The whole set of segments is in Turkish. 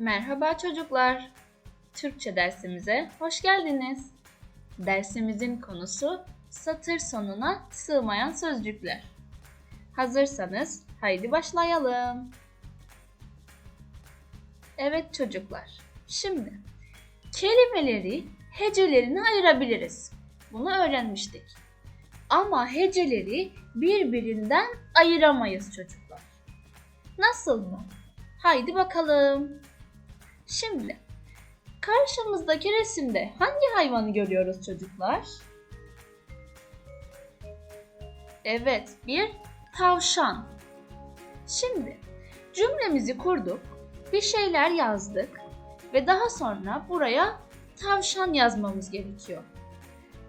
Merhaba çocuklar. Türkçe dersimize hoş geldiniz. Dersimizin konusu satır sonuna sığmayan sözcükler. Hazırsanız haydi başlayalım. Evet çocuklar. Şimdi kelimeleri hecelerine ayırabiliriz. Bunu öğrenmiştik. Ama heceleri birbirinden ayıramayız çocuklar. Nasıl mı? Haydi bakalım. Şimdi karşımızdaki resimde hangi hayvanı görüyoruz çocuklar? Evet, bir tavşan. Şimdi cümlemizi kurduk, bir şeyler yazdık ve daha sonra buraya tavşan yazmamız gerekiyor.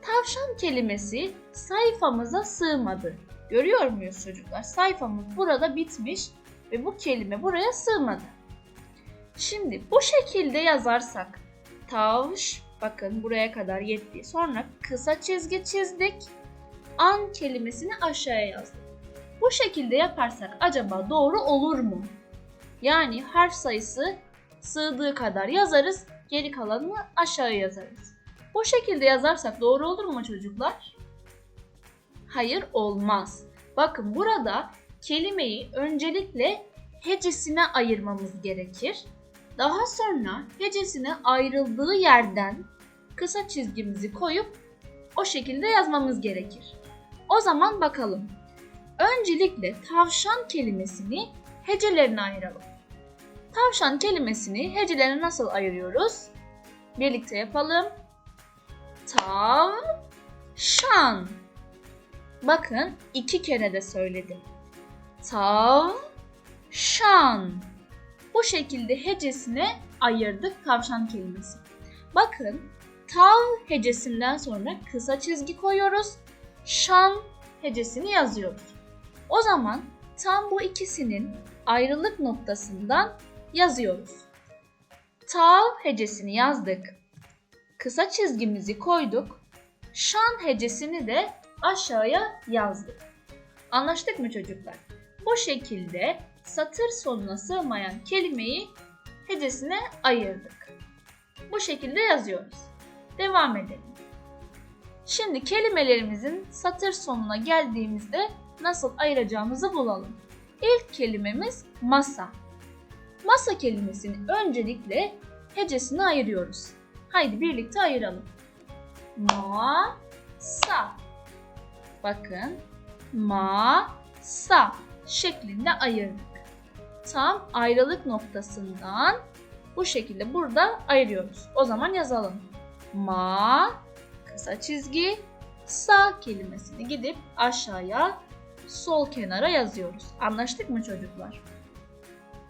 Tavşan kelimesi sayfamıza sığmadı. Görüyor muyuz çocuklar? Sayfamız burada bitmiş ve bu kelime buraya sığmadı. Şimdi bu şekilde yazarsak tavş bakın buraya kadar yetti. Sonra kısa çizgi çizdik. An kelimesini aşağıya yazdık. Bu şekilde yaparsak acaba doğru olur mu? Yani harf sayısı sığdığı kadar yazarız, geri kalanını aşağıya yazarız. Bu şekilde yazarsak doğru olur mu çocuklar? Hayır olmaz. Bakın burada kelimeyi öncelikle hecesine ayırmamız gerekir. Daha sonra hecesine ayrıldığı yerden kısa çizgimizi koyup o şekilde yazmamız gerekir. O zaman bakalım. Öncelikle tavşan kelimesini hecelerine ayıralım. Tavşan kelimesini hecelerine nasıl ayırıyoruz? Birlikte yapalım. Tavşan. Bakın iki kere de söyledim. Tavşan. Bu şekilde hecesine ayırdık tavşan kelimesi. Bakın tav hecesinden sonra kısa çizgi koyuyoruz. Şan hecesini yazıyoruz. O zaman tam bu ikisinin ayrılık noktasından yazıyoruz. Tav hecesini yazdık. Kısa çizgimizi koyduk. Şan hecesini de aşağıya yazdık. Anlaştık mı çocuklar? Bu şekilde satır sonuna sığmayan kelimeyi hecesine ayırdık. Bu şekilde yazıyoruz. Devam edelim. Şimdi kelimelerimizin satır sonuna geldiğimizde nasıl ayıracağımızı bulalım. İlk kelimemiz masa. Masa kelimesini öncelikle hecesine ayırıyoruz. Haydi birlikte ayıralım. Ma-sa. Bakın. Ma-sa şeklinde ayırdık. Tam ayrılık noktasından bu şekilde burada ayırıyoruz. O zaman yazalım. Ma kısa çizgi sa kelimesini gidip aşağıya sol kenara yazıyoruz. Anlaştık mı çocuklar?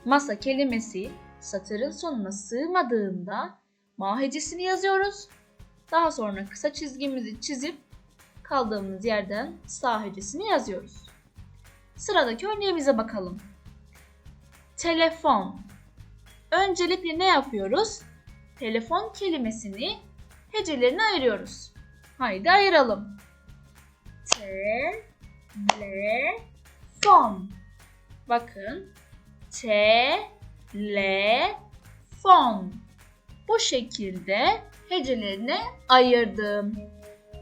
Masa kelimesi satırın sonuna sığmadığında ma hecesini yazıyoruz. Daha sonra kısa çizgimizi çizip kaldığımız yerden sağ hecesini yazıyoruz. Sıradaki örneğimize bakalım. Telefon. Öncelikle ne yapıyoruz? Telefon kelimesini hecelerine ayırıyoruz. Haydi ayıralım. Telefon. Bakın. Telefon. Bu şekilde hecelerine ayırdım.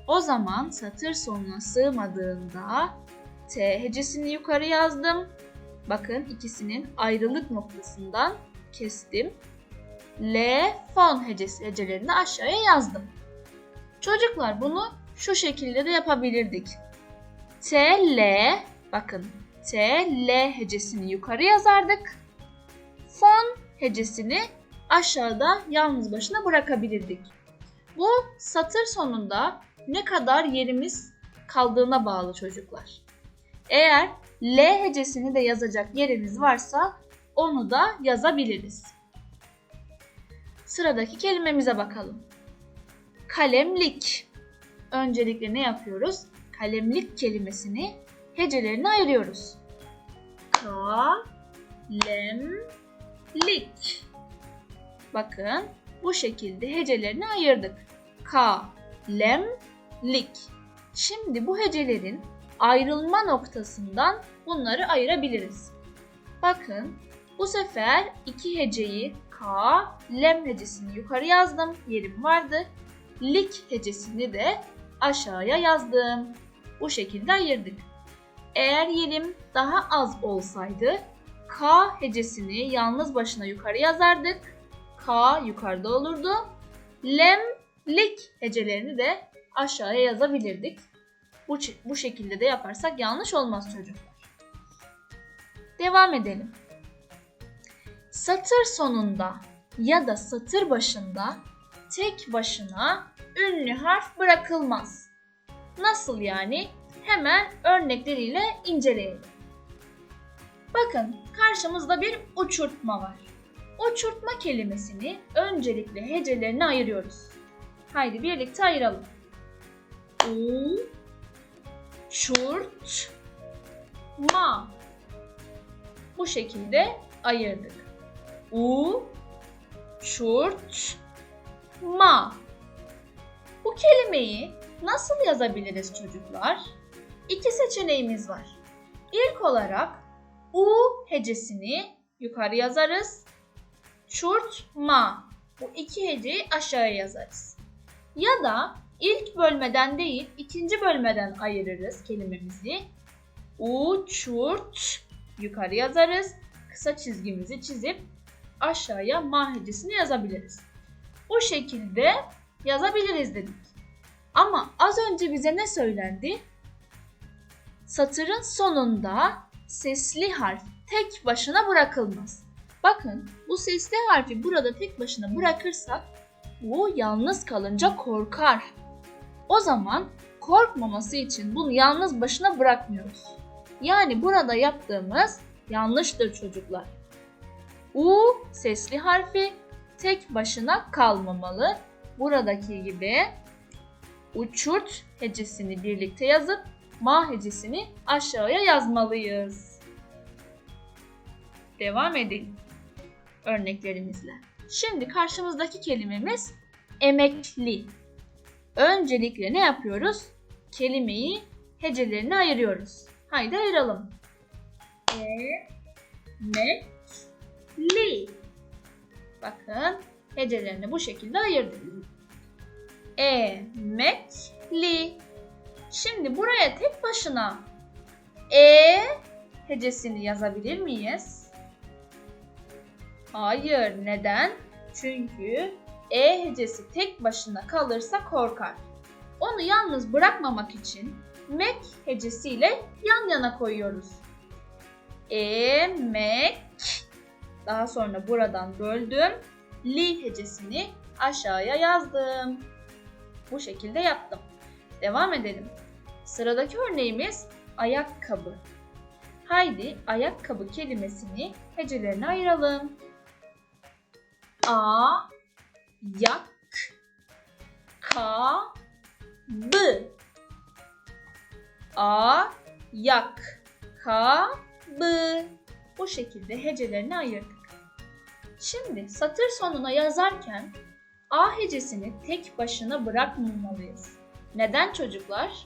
O zaman satır sonuna sığmadığında T hecesini yukarı yazdım. Bakın ikisinin ayrılık noktasından kestim. L fon hecesi hecelerini aşağıya yazdım. Çocuklar bunu şu şekilde de yapabilirdik. T, L, bakın T, L hecesini yukarı yazardık. Fon hecesini aşağıda yalnız başına bırakabilirdik. Bu satır sonunda ne kadar yerimiz kaldığına bağlı çocuklar. Eğer L hecesini de yazacak yerimiz varsa onu da yazabiliriz. Sıradaki kelimemize bakalım. Kalemlik. Öncelikle ne yapıyoruz? Kalemlik kelimesini hecelerine ayırıyoruz. Kalemlik. Bakın bu şekilde hecelerini ayırdık. Ka, lem, lik. Şimdi bu hecelerin ayrılma noktasından bunları ayırabiliriz. Bakın Bu sefer iki heceyi K, lem hecesini yukarı yazdım. Yerim vardı. Lik hecesini de aşağıya yazdım. Bu şekilde ayırdık. Eğer yerim daha az olsaydı K hecesini yalnız başına yukarı yazardık. K yukarıda olurdu. Lem, lik hecelerini de aşağıya yazabilirdik. Bu, bu şekilde de yaparsak yanlış olmaz çocuklar. Devam edelim. Satır sonunda ya da satır başında tek başına ünlü harf bırakılmaz. Nasıl yani? Hemen örnekleriyle inceleyelim. Bakın karşımızda bir uçurtma var. Uçurtma kelimesini öncelikle hecelerine ayırıyoruz. Haydi birlikte ayıralım. U çurt ma bu şekilde ayırdık. U çurt ma bu kelimeyi nasıl yazabiliriz çocuklar? İki seçeneğimiz var. İlk olarak U hecesini yukarı yazarız. Çurtma. Bu iki heceyi aşağıya yazarız. Ya da ilk bölmeden değil ikinci bölmeden ayırırız kelimemizi. U, çurt yukarı yazarız. Kısa çizgimizi çizip aşağıya ma hecesini yazabiliriz. Bu şekilde yazabiliriz dedik. Ama az önce bize ne söylendi? Satırın sonunda sesli harf tek başına bırakılmaz. Bakın bu sesli harfi burada tek başına bırakırsak bu yalnız kalınca korkar. O zaman korkmaması için bunu yalnız başına bırakmıyoruz. Yani burada yaptığımız yanlıştır çocuklar. U sesli harfi tek başına kalmamalı. Buradaki gibi uçurt hecesini birlikte yazıp ma hecesini aşağıya yazmalıyız. Devam edelim örneklerimizle. Şimdi karşımızdaki kelimemiz emekli. Öncelikle ne yapıyoruz? Kelimeyi hecelerine ayırıyoruz. Haydi ayıralım. Emekli. Bakın hecelerini bu şekilde ayırdık. Emekli. Şimdi buraya tek başına e hecesini yazabilir miyiz? Hayır. Neden? Çünkü e hecesi tek başına kalırsa korkar. Onu yalnız bırakmamak için mek hecesiyle yan yana koyuyoruz. Emek. Daha sonra buradan böldüm. Li hecesini aşağıya yazdım. Bu şekilde yaptım. Devam edelim. Sıradaki örneğimiz ayakkabı. Haydi ayakkabı kelimesini hecelerine ayıralım. A yak ka b A yak ka b Bu şekilde hecelerini ayırdık. Şimdi satır sonuna yazarken A hecesini tek başına bırakmamalıyız. Neden çocuklar?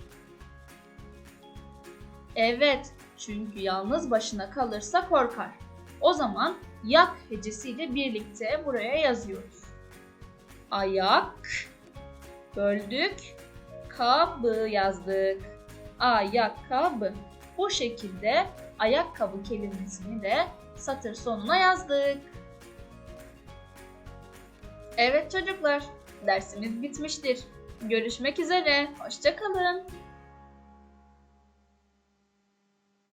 Evet, çünkü yalnız başına kalırsa korkar. O zaman yak hecesiyle birlikte buraya yazıyoruz. Ayak, böldük, kabı yazdık. Ayakkabı. Bu şekilde ayakkabı kelimesini de satır sonuna yazdık. Evet çocuklar, dersimiz bitmiştir. Görüşmek üzere, hoşçakalın.